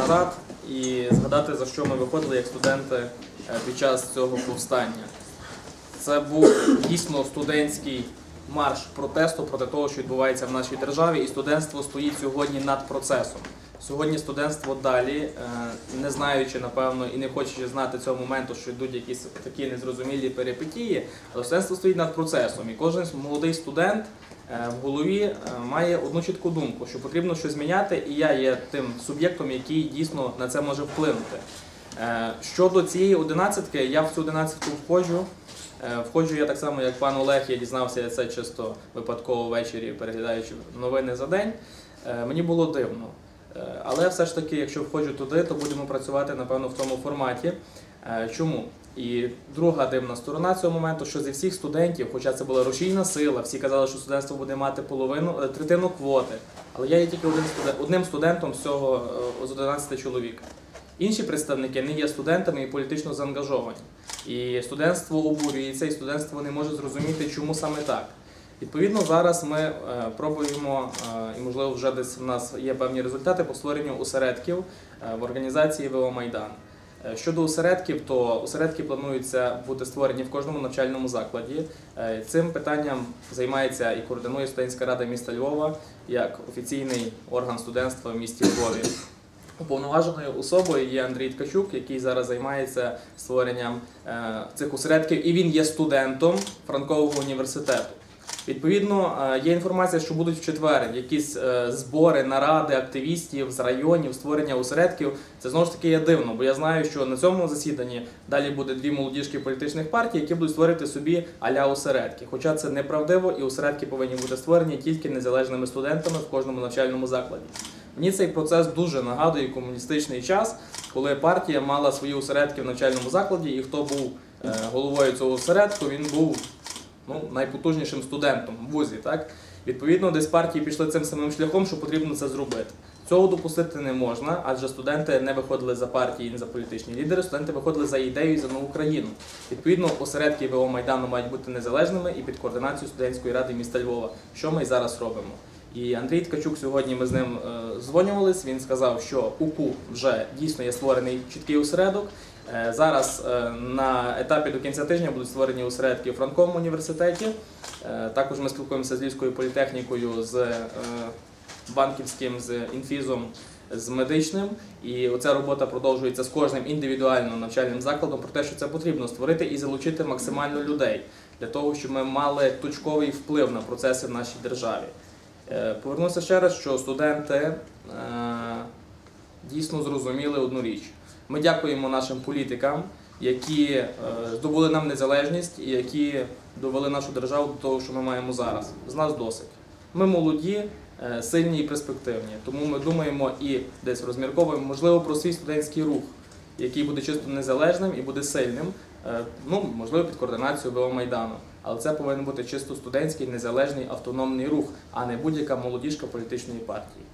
назад і згадати, за що ми виходили як студенти е, під час цього повстання. Це був дійсно студентський марш протесту проти того, що відбувається в нашій державі, і студентство стоїть сьогодні над процесом. Сьогодні студентство далі, е, не знаючи, напевно, і не хочучи знати цього моменту, що йдуть якісь такі незрозумілі перипетії, але студентство стоїть над процесом. І кожен молодий студент е, в голові е, має одну чітку думку, що потрібно щось зміняти, і я є тим суб'єктом, який дійсно на це може вплинути. Щодо цієї одинадцятки, я в цю одинадцятку входжу. Входжу я так само, як пан Олег, я дізнався це чисто випадково ввечері, переглядаючи новини за день. Мені було дивно. Е, Але все ж таки, якщо входжу туди, то будемо працювати, напевно, в тому форматі. Е, Чому? І друга дивна сторона цього моменту, що зі всіх студентів, хоча це була рушійна сила, всі казали, що студентство буде мати половину е, третину квоти. Але я є тільки один студент, одним студентом з цього з 11 чоловік. Інші представники не є студентами і політично заангажовані. І студентство обурюється, і студентство не може зрозуміти, чому саме так. Відповідно, зараз ми е, пробуємо, е, і можливо вже десь в нас є певні результати по створенню осередків е, в організації ВО Майдан. Щодо осередків, то осередки плануються бути створені в кожному навчальному закладі. Цим питанням займається і координує студентська рада міста Львова як офіційний орган студентства в місті Львові. Уповноваженою особою є Андрій Ткачук, який зараз займається створенням цих осередків, і він є студентом Франкового університету. Відповідно, е, є інформація, що будуть в четвер якісь е, збори, наради активістів з районів, створення осередків. Це знову ж таки є дивно, бо я знаю, що на цьому засіданні далі буде дві молодіжки політичних партій, які будуть створити собі аля осередки. Хоча це неправдиво, і осередки повинні бути створені тільки незалежними студентами в кожному навчальному закладі. Мені цей процес дуже нагадує комуністичний час, коли партія мала свої осередки в навчальному закладі, і хто був е, головою цього осередку, він був ну, найпотужнішим студентом в вузі. Так? Відповідно, десь партії пішли цим самим шляхом, що потрібно це зробити. Цього допустити не можна, адже студенти не виходили за партії, не за політичні лідери, студенти виходили за ідею і за нову країну. Відповідно, осередки ВО Майдану мають бути незалежними і під координацією студентської ради міста Львова, що ми і зараз робимо. І Андрій Ткачук сьогодні ми з ним е, дзвонювались. Він сказав, що УКУ вже дійсно є створений чіткий осередок. Е, Зараз е, на етапі до кінця тижня будуть створені осередки у Франковому університеті. Е, Також ми спілкуємося з Львівською політехнікою, з банківським, з інфізом, з медичним. І оця робота продовжується з кожним індивідуально навчальним закладом про те, що це потрібно створити і залучити максимально людей для того, щоб ми мали точковий вплив на процеси в нашій державі. Повернуся ще раз, що студенти дійсно зрозуміли одну річ. Ми дякуємо нашим політикам, які е, здобули нам незалежність і які довели нашу державу до того, що ми маємо зараз. З нас досить. Ми молоді, е, сильні і перспективні. Тому ми думаємо і десь розмірковуємо, можливо, про свій студентський рух, який буде чисто незалежним і буде сильним. Е, Ну, можливо, під координацією ВО Майдану. Але це повинен бути чисто студентський, незалежний автономний рух, а не будь-яка молодіжка політичної партії.